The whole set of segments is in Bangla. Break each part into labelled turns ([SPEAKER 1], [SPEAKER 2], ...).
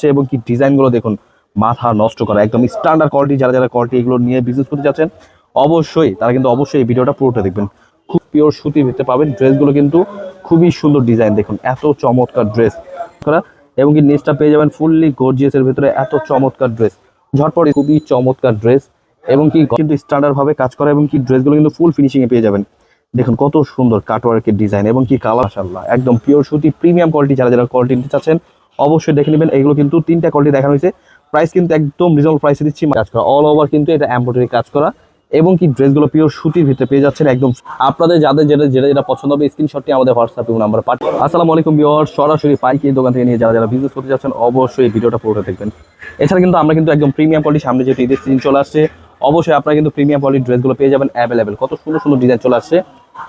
[SPEAKER 1] আসছে এবং কি ডিজাইনগুলো দেখুন, মাথা নষ্ট করা, একদম স্ট্যান্ডার্ড কোয়ালিটি যারা যারা কোয়ালিটি এগুলো নিয়ে বিজনেস করতে যাচ্ছেন, অবশ্যই, তারা কিন্তু অবশ্যই এই ভিডিওটা পুরোটা দেখবেন। খুব পিওর সুতি ভিতরে পাবেন, ড্রেসগুলো কিন্তু খুবই সুন্দর ডিজাইন দেখুন, এত চমৎকার ড্রেস এবং কি নেক্সটটা পেয়ে যাবেন ফুললি গর্জিয়াসের ভিতরে এত চমৎকার ড্রেস ঝটপট, খুবই চমৎকার ড্রেস এবং কি কিন্তু স্ট্যান্ডার্ড ভাবে কাজ করা এবং কি ড্রেসগুলো কিন্তু ফুল ফিনিশিং এ পেয়ে যাবেন। দেখুন, কত সুন্দর কাটওয়ার্কের ডিজাইন এবং কি কালার মাশাআল্লাহ, একদম পিওর সুতি প্রিমিয়াম কোয়ালিটি যারা যারা কোয়ালিটি নিতে চাচ্ছেন অবশ্যই দেখে নেবেন। এগুলো কিন্তু তিনটা কোয়ালিটি দেখানো হয়েছে। প্রাইস কিন্তু একদম রিজনেবল প্রাইসে দিচ্ছি। কাজ করা অল ওভার কিন্তু এটা এমব্রয়ডারি কাজ করা। এবং কি ড্রেসগুলো পিওর সুতির ভিতরে পেয়ে যাচ্ছেন একদম। আপনাদের যাদের যেটা যেটা যেটা পছন্দ হবে স্ক্রিনশটটি আমাদের হোয়াটসঅ্যাপ এবং নাম্বার পাঠিয়ে আসসালামু আলাইকুম বিওর সরাসরি পাইকারি দোকান থেকে নিয়ে যারা যারা বিজনেস করতে যাচ্ছেন, অবশ্যই ভিডিওটা পুরোটা দেখবেন। এছাড়া কিন্তু আমরা কিন্তু একদম প্রিমিয়াম কোয়ালিটি সামনে যেহেতু ঈদের সিজন চলে আসছে, অবশ্যই আপনারা কিন্তু প্রিমিয়াম কোয়ালিটির ড্রেসগুলো পেয়ে যাবেন অ্যাভেলেবেল কত সুন্দর সুন্দর ডিজাইন চলে আসছে।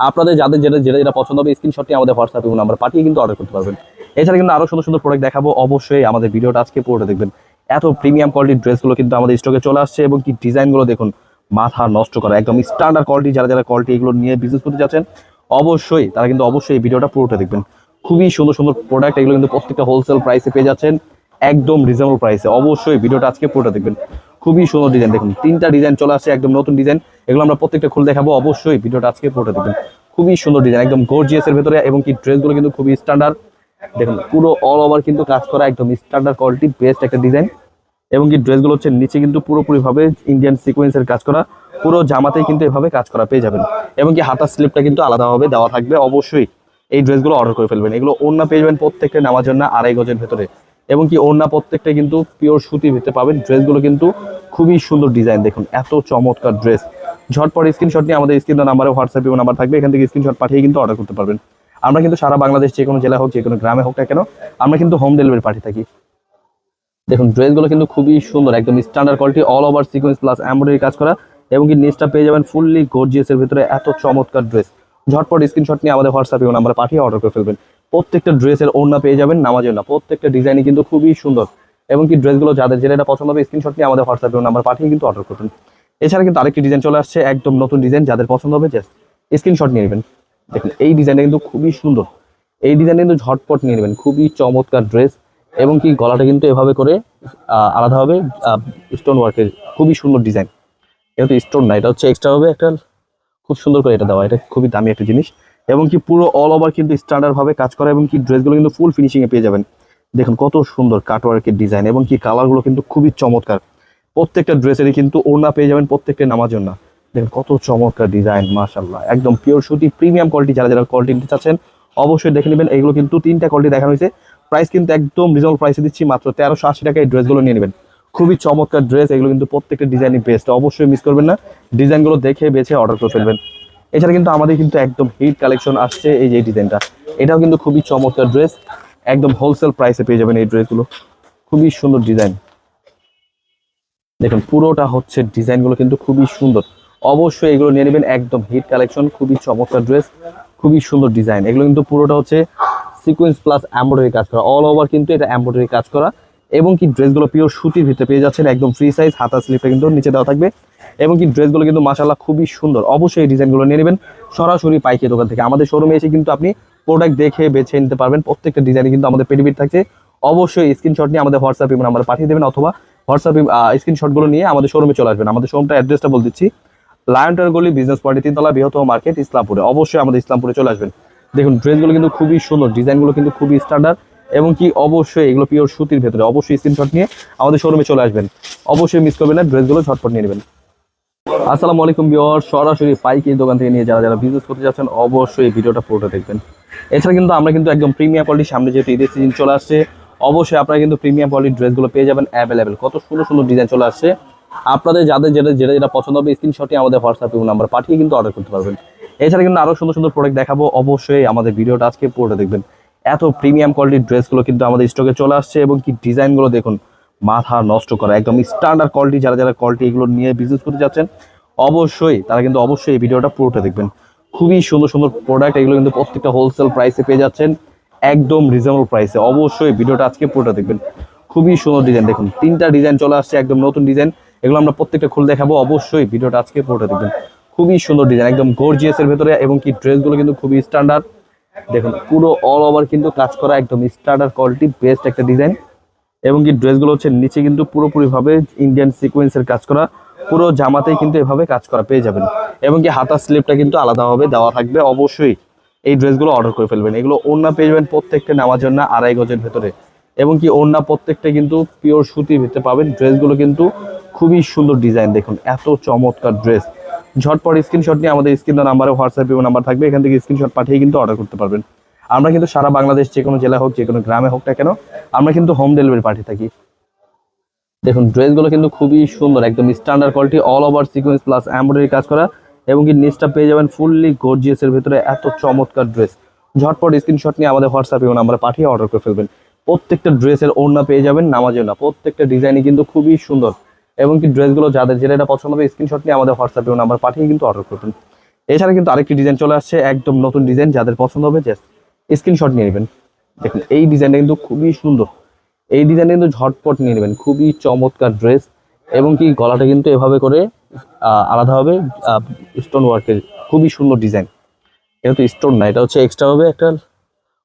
[SPEAKER 1] আপনাদের যাদের যেটা যেটা যেটা পছন্দ হবে স্ক্রিনশটটি আমাদের হোয়াটসঅ্যাপ এবং নাম্বার পাঠিয়ে কিন্তু অর্ডার করতে পারবেন। এছাড়া কিন্তু আরও সুন্দর সুন্দর প্রোডাক্ট দেখাবো। অবশ্যই আমাদের ভিডিওটা আজকে পুরোটা দেখবেন। এত প্রিমিয়াম কোয়ালিটির ড্রেসগুলো কিন্তু আমাদের স্টকে চলে আসছে এবং কি ডিজাইনগুলো দেখুন, মাথা নষ্ট করা, একদম স্ট্যান্ডার্ড কোয়ালিটি যারা যারা কোয়ালিটি এগুলো নিয়ে বিজনেস করতে যাচ্ছেন, অবশ্যই, তারা কিন্তু অবশ্যই ভিডিওটা পুরোটা দেখবেন। খুবই সুন্দর সুন্দর প্রোডাক্ট এগুলো কিন্তু প্রত্যেকটা হোলসেল প্রাইসে পেয়ে যাচ্ছেন, একদম রিজনেবল প্রাইসে অবশ্যই ভিডিওটা আজকে পুরোটা দেখবেন। খুবই সুন্দর ডিজাইন দেখুন, তিনটা ডিজাইন চলে আসছে, একদম নতুন ডিজাইন এগুলো আমরা প্রত্যেকটা খুলে দেখাবো, অবশ্যই ভিডিওটা আজকে পুরোটা দেখবেন। খুবই সুন্দর ডিজাইন একদম গর্জিয়াসের ভেতরে এবং কি ড্রেসগুলো কিন্তু খুবই স্ট্যান্ডার্ড দেখুন, পুরো অল ওভার কিন্তু কাজ করা একদম স্ট্যান্ডার্ড কোয়ালিটি বেস্ট একটা ডিজাইন এবং কি ড্রেসগুলো হচ্ছে নিচে কিন্তু পুরোপুরিভাবে ইন্ডিয়ান সিকোয়েন্সের কাজ করা। পুরো জামাতেই কিন্তু এভাবে কাজ করা পেয়ে যাবেন। এবং কি হাতার স্লিপটা কিন্তু আলাদাভাবে দেওয়া থাকবে। অবশ্যই এই ড্রেসগুলো অর্ডার করে ফেলবেন। এগুলো ওড়না পেয়ে যাবেন প্রত্যেকটা নামার জন্য আড়াই গজের ভেতরে। এবং কি ওড়না প্রত্যেকটা কিন্তু পিওর সুতি ভিতরে পাবেন। ড্রেসগুলো কিন্তু খুবই সুন্দর ডিজাইন দেখুন, এত চমৎকার ড্রেস ঝটপট স্ক্রিনশট নিয়ে আমাদের স্ক্রিন নাম্বারে হোয়াটসঅ্যাপ নাম্বার থাকবে। এখান থেকে স্ক্রিনশট পাঠিয়ে কিন্তু অর্ডার করতে পারবেন। আমরা কিন্তু সারা বাংলাদেশ যে কোনো জেলা হোক, যে কোনো গ্রামে হোক না কেন, আমরা কিন্তু হোম ডেলিভারি পাঠিয়ে থাকি। দেখুন, ড্রেসগুলো কিন্তু খুবই সুন্দর, একদম standard quality all over sequence plus embroidery কাজ করা, এবং কি নিচটা পেয়ে যাবেন ফুললি গর্জিয়াসের ভিতরে এত চমৎকার ড্রেস ঝটপট স্ক্রিনশট নিয়ে আমাদের হোয়াটসঅ্যাপ এবং নাম্বারে পাঠিয়ে অর্ডার করে ফেলবেন। প্রত্যেকটা ড্রেসের ওড়না পেয়ে যাবেন নামাজের না প্রত্যেকটা ডিজাইনই কিন্তু খুবই সুন্দর। এবং কি ড্রেসগুলো যাদের যেটা পছন্দ হবে স্ক্রিনশট নিয়ে আমাদের হোয়াটসঅ্যাপ এবং নাম্বার পাঠিয়ে কিন্তু অর্ডার করবেন। এছাড়া কিন্তু আরেকটি ডিজাইন চলে আসছে, একদম নতুন ডিজাইন যাদের পছন্দ হবে জাস্ট স্ক্রিনশট নিয়ে নেবেন। দেখুন, এই ডিজাইনটা কিন্তু খুবই সুন্দর। এই ডিজাইন কিন্তু ঝটপট নিয়ে নেবেন, খুবই চমৎকার ড্রেস এবং কি গলাটা কিন্তু এভাবে করে আলাদাভাবে স্টোন ওয়ার্কের খুবই সুন্দর ডিজাইন এটা তো স্টোন না, এটা হচ্ছে এক্সট্রা হবে একটা, খুব সুন্দর করে এটা দেওয়া, এটা খুবই দামি একটা জিনিস। এবং কি পুরো অল ওভার কিন্তু স্ট্যান্ডার্ড ভাবে কাজ করা এবং কি ড্রেসগুলো কিন্তু ফুল ফিনিশিং এ পেয়ে যাবেন। দেখুন, কত সুন্দর কাটওয়ার্কের ডিজাইন এবং কি কালারগুলো কিন্তু খুবই চমৎকার। প্রত্যেকটা ড্রেসেরই কিন্তু ওড়না পেয়ে যাবেন প্রত্যেকটা নামার জন্য। দেখুন কত চমৎকার ডিজাইন মাশাল্লাহ একদম পিওর সুতি প্রিমিয়াম কোয়ালিটি যারা যারা কোয়ালিটি নিতে চাচ্ছেন, অবশ্যই দেখে নেবেন। এগুলো কিন্তু তিনটা কোয়ালিটি দেখানো হয়েছে। প্রাইস কিন্তু একদম রিজনেবল প্রাইসে দিচ্ছি, মাত্র তেরোশো আশি টাকা এই ড্রেসগুলো নিয়ে নেবেন। খুবই চমৎকার ড্রেস এগুলো কিন্তু প্রত্যেকটা ডিজাইনই বেস্ট অবশ্যই মিস করবেন না। ডিজাইনগুলো দেখে বেছে অর্ডার করে ফেলবেন। এছাড়া কিন্তু আমাদের কিন্তু একদম হিট কালেকশন আসছে এই যে ডিজাইনটা এটাও কিন্তু খুবই চমৎকার ড্রেস একদম হোলসেল প্রাইসে পেয়ে যাবেন এই ড্রেসগুলো খুবই সুন্দর ডিজাইন দেখুন, পুরোটা হচ্ছে ডিজাইনগুলো কিন্তু খুবই সুন্দর। অবশ্যই এগুলো নিয়ে নেবেন একদম হিট কালেকশন খুবই চমৎকার ড্রেস খুবই সুন্দর ডিজাইন এগুলো কিন্তু পুরোটা হচ্ছে সিকোয়েন্স প্লাস এমব্রয়ডারি কাজ করা। অল ওভার কিন্তু এটা এমব্রয়ডারি কাজ করা। এবং কি ড্রেসগুলো পিওর সুতির ভিতরে পেয়ে যাচ্ছেন, একদম ফ্রি সাইজ হাতা স্লিপটা কিন্তু নিচে দেওয়া থাকবে। এবং কি ড্রেসগুলো কিন্তু মাসাল্লাহ খুবই সুন্দর। অবশ্যই এই ডিজাইনগুলো নিয়ে নেবেন সরাসরি পাইকারি দোকান থেকে। আমাদের শোরুমে এসে কিন্তু আপনি প্রোডাক্ট দেখে বেছে নিতে পারবেন। প্রত্যেকটা ডিজাইনে কিন্তু আমাদের পেটিবিট থাকছে। অবশ্যই স্ক্রিনশট নিয়ে আমাদের হোয়াটসঅ্যাপ আমরা পাঠিয়ে দেবেন অথবা হোয়াটসঅ্যাপ স্ক্রিনশটগুলো নিয়ে আমাদের শোরুমে চলে আসবেন। আমাদের শোরুমটা অ্যাড্রেসটা বলে দিচ্ছি। লায়নটার গলি বিজনেস পয়েন্ট তিনতলা বৃহত্তম মার্কেট ইসলামপুরে। অবশ্যই আমাদের ইসলামপুরে চলে আসবেন। দেখুন, ড্রেসগুলো কিন্তু খুবই সুন্দর, ডিজাইনগুলো কিন্তু খুবই স্ট্যান্ডার্ড এবং কি অবশ্যই এগুলো পিওর সুতির ভেতরে। অবশ্যই স্ক্রিনশট নিয়ে আমাদের শোরুমে চলে আসবেন। অবশ্যই মিস করবেন না, ড্রেসগুলো ঝটপট নিয়ে নেবেন। আসসালামু আলাইকুম বিওর সরাসরি পাইকারি দোকান থেকে নিয়ে যারা যারা বিজনেস করতে যাচ্ছেন, অবশ্যই এই ভিডিওটা পুরোটা দেখবেন। এছাড়া কিন্তু আমরা কিন্তু একদম প্রিমিয়াম কোয়ালিটি সামনে যেহেতু ঈদের সিজন চলে আসছে, অবশ্যই আপনারা কিন্তু প্রিমিয়াম কোয়ালিটির ড্রেসগুলো পেয়ে যাবেন অ্যাভেলেবেল কত সুন্দর সুন্দর ডিজাইন চলে আসছে। আপনাদের যাদের যেটা যেটা যেটা পছন্দ হবে স্ক্রিনশটে আমাদের হোয়াটসঅ্যাপ এবং নাম্বার পাঠিয়ে কিন্তু অর্ডার করতে পারবেন। এছাড়া কিন্তু আরও সুন্দর সুন্দর প্রোডাক্ট দেখাবো। অবশ্যই আমাদের ভিডিওটা আজকে পুরোটা দেখবেন। এত প্রিমিয়াম কোয়ালিটির ড্রেসগুলো কিন্তু আমাদের স্টকে চলে আসছে এবং কি ডিজাইনগুলো দেখুন, মাথা নষ্ট করা, একদম স্ট্যান্ডার্ড কোয়ালিটি যারা যারা কোয়ালিটি এগুলো নিয়ে বিজনেস করতে যাচ্ছেন, অবশ্যই, তারা কিন্তু অবশ্যই এই ভিডিওটা পুরোটা দেখবেন। খুবই সুন্দর সুন্দর প্রোডাক্ট এগুলো কিন্তু প্রত্যেকটা হোলসেল প্রাইসে পেয়ে যাচ্ছেন, একদম রিজনেবল প্রাইসে অবশ্যই ভিডিওটা আজকে পুরোটা দেখবেন। খুবই সুন্দর ডিজাইন দেখুন, তিনটা ডিজাইন চলে আসছে, একদম নতুন ডিজাইন এগুলো আমরা প্রত্যেকটা খুলে দেখাবো। অবশ্যই ভিডিওটা আজকে পুরোটা দেখবেন। খুবই সুন্দর ডিজাইন একদম গর্জিয়াসের ভেতরে এবং কি ড্রেসগুলো কিন্তু খুবই স্ট্যান্ডার্ড দেখুন, পুরো অল ওভার কিন্তু কাজ করা একদম স্ট্যান্ডার্ড কোয়ালিটি বেস্ট একটা ডিজাইন এবং কি ড্রেসগুলো হচ্ছে নিচে কিন্তু পুরোপুরিভাবে ইন্ডিয়ান সিকোয়েন্সের কাজ করা। পুরো জামাতেই কিন্তু এভাবে কাজ করা, পেয়ে যাবেন। এবং কি হাতার স্লিপটা কিন্তু আলাদাভাবে দেওয়া থাকবে। অবশ্যই এই ড্রেসগুলো অর্ডার করে ফেলবেন। এগুলো ওড়না পেয়ে যাবেন প্রত্যেকটা নেওয়ার জন্য আড়াই গজের ভেতরে। এবং কি ওড়না প্রত্যেকটা কিন্তু পিওর সুতির ভিতরে পাবেন। ড্রেসগুলো কিন্তু খুবই সুন্দর ডিজাইন দেখুন, এত চমৎকার ড্রেস ঝটপট স্ক্রিনশট নিয়ে আমাদের স্ক্রিন নাম্বারে হোয়াটসঅ্যাপ নাম্বার থাকবে, এখান থেকে স্ক্রিনশট পাঠিয়ে কিন্তু অর্ডার করতে পারবেন। আমরা কিন্তু সারা বাংলাদেশ, যে কোনো জেলা হোক, যে কোনো গ্রামে হোক না কেন, আমরা কিন্তু হোম ডেলিভারি পাঠিয়ে থাকি। দেখুন, ড্রেসগুলো কিন্তু খুবই সুন্দর, একদম standard quality all over sequence plus embroidery কাজ করা এবং কি নিচটা পেয়ে যাবেন ফুললি গর্জিয়াসের ভিতরে এত চমৎকার ড্রেস ঝটপট স্ক্রিনশট নিয়ে আমাদের হোয়াটসঅ্যাপ এবং নাম্বারে পাঠিয়ে অর্ডার করে ফেলবেন। প্রত্যেকটা ড্রেসের ওড়না পেয়ে যাবেন নামাজের না। প্রত্যেকটা ডিজাইনই কিন্তু খুবই সুন্দর। এবং কি ড্রেসগুলো যাদের যেটা পছন্দ হবে স্ক্রিনশট নিয়ে আমাদের হোয়াটসঅ্যাপে নাম্বার পাঠিয়ে কিন্তু অর্ডার করবেন। এছাড়া কিন্তু আরেকটি ডিজাইন চলে আসছে একদম নতুন ডিজাইন যাদের পছন্দ হবে জাস্ট স্ক্রিনশট নিয়ে নেবেন। দেখুন এই ডিজাইনটা কিন্তু খুবই সুন্দর। এই ডিজাইন কিন্তু ঝটপট নিয়ে নেবেন খুবই চমৎকার ড্রেস এবং কি গলাটা কিন্তু এভাবে করে আহ, আলাদাভাবে স্টোন ওয়ার্কের খুবই সুন্দর ডিজাইন এটা তো স্টোন না এটা হচ্ছে এক্সট্রা হবে একটা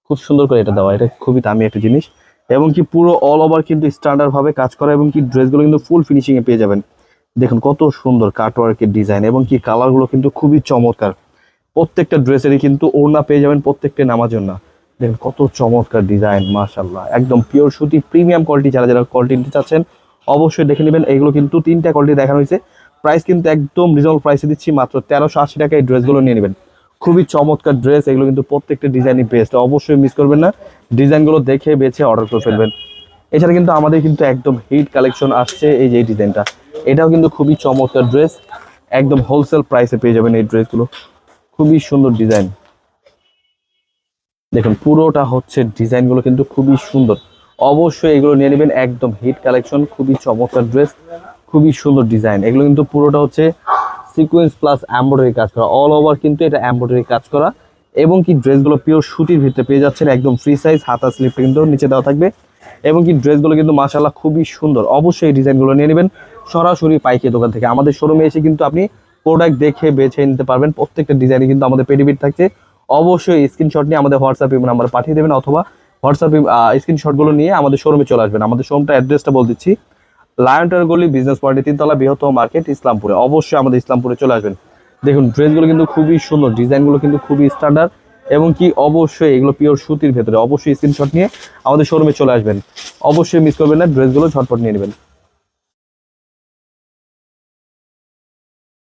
[SPEAKER 1] খুব সুন্দর করে এটা দেওয়া, এটা খুবই দামি একটা জিনিস। এবং কি পুরো অল ওভার কিন্তু স্ট্যান্ডার্ড ভাবে কাজ করা এবং কি ড্রেসগুলো কিন্তু ফুল ফিনিশিং এ পেয়ে যাবেন। দেখুন কত সুন্দর কাটওয়ার্কের ডিজাইন এবং কি কালারগুলো কিন্তু খুবই চমৎকার। প্রত্যেকটা ড্রেসেরই কিন্তু ওড়না পেয়ে যাবেন প্রত্যেকটা নামার জন্য দেখুন কত চমৎকার ডিজাইন মাশাল্লাহ একদম পিওর সুতি প্রিমিয়াম কোয়ালিটি যারা যারা কোয়ালিটি নিতে চাচ্ছেন, অবশ্যই দেখে নেবেন। এগুলো কিন্তু তিনটা কোয়ালিটি দেখানো হয়েছে। প্রাইস কিন্তু একদম রিজনেবল প্রাইসে দিচ্ছি, মাত্র তেরোশো আশি টাকায় এই ড্রেসগুলো নিয়ে নেবেন। খুবই চমৎকার ড্রেস এগুলো কিন্তু প্রত্যেকটা ডিজাইনই বেস্ট অবশ্যই মিস করবেন না। ডিজাইনগুলো দেখে বেছে অর্ডার করে ফেলবেন। এছাড়া কিন্তু আমাদের কিন্তু একদম হিট কালেকশন আসছে এই যে ডিজাইনটা এটাও কিন্তু খুবই চমৎকার ড্রেস একদম হোলসেল প্রাইসে পেয়ে যাবেন এই ড্রেসগুলো খুবই সুন্দর ডিজাইন দেখুন, পুরোটা হচ্ছে ডিজাইনগুলো কিন্তু খুবই সুন্দর। অবশ্যই এগুলো নিয়ে নেবেন, একদম হিট কালেকশন খুবই চমৎকার ড্রেস খুবই সুন্দর ডিজাইন এগুলো কিন্তু পুরোটা হচ্ছে সিকোয়েন্স প্লাস এমব্রয়ডারি কাজ করা অল ওভার কিন্তু এটা এমব্রয়ডারি কাজ করা এবং কি ড্রেসগুলো পিওর সুতির ভিতরে পেয়ে যাচ্ছেন, একদম ফ্রি সাইজ হাতা স্লিপটা কিন্তু নিচে দেওয়া থাকবে এবং কি ড্রেসগুলো কিন্তু মাশাল্লাহ খুবই সুন্দর। অবশ্যই এই ডিজাইনগুলো নিয়ে নেবেন সরাসরি পাইকারি দোকান থেকে। আমাদের শোরুমে এসে কিন্তু আপনি প্রোডাক্ট দেখে বেছে নিতে পারবেন। প্রত্যেকটা ডিজাইনে কিন্তু আমাদের পেডিবিট থাকছে। অবশ্যই স্ক্রিনশট নিয়ে আমাদের হোয়াটসঅ্যাপ নাম্বার পাঠিয়ে দেবেন অথবা হোয়াটসঅ্যাপ স্ক্রিনশটগুলো নিয়ে আমাদের শোরুমে চলে আসবেন। আমাদের শোরুমটা অ্যাড্রেসটা বলে দিচ্ছি। লায়নটার গলি বিজনেস পয়েন্টে তিনতলা বৃহত্তম মার্কেট ইসলামপুরে। অবশ্যই আমাদের ইসলামপুরে চলে আসবেন। দেখুন ড্রেসগুলো কিন্তু খুবই সুন্দর ডিজাইনগুলো কিন্তু খুবই স্ট্যান্ডার্ড এবং কি অবশ্যই এগুলো পিওর সুতির ভেতরে। অবশ্যই স্ক্রিনশট নিয়ে আমাদের শোরুমে চলে আসবেন। অবশ্যই মিস করবেন না ড্রেসগুলো ঝটপট নিয়ে নেবেন।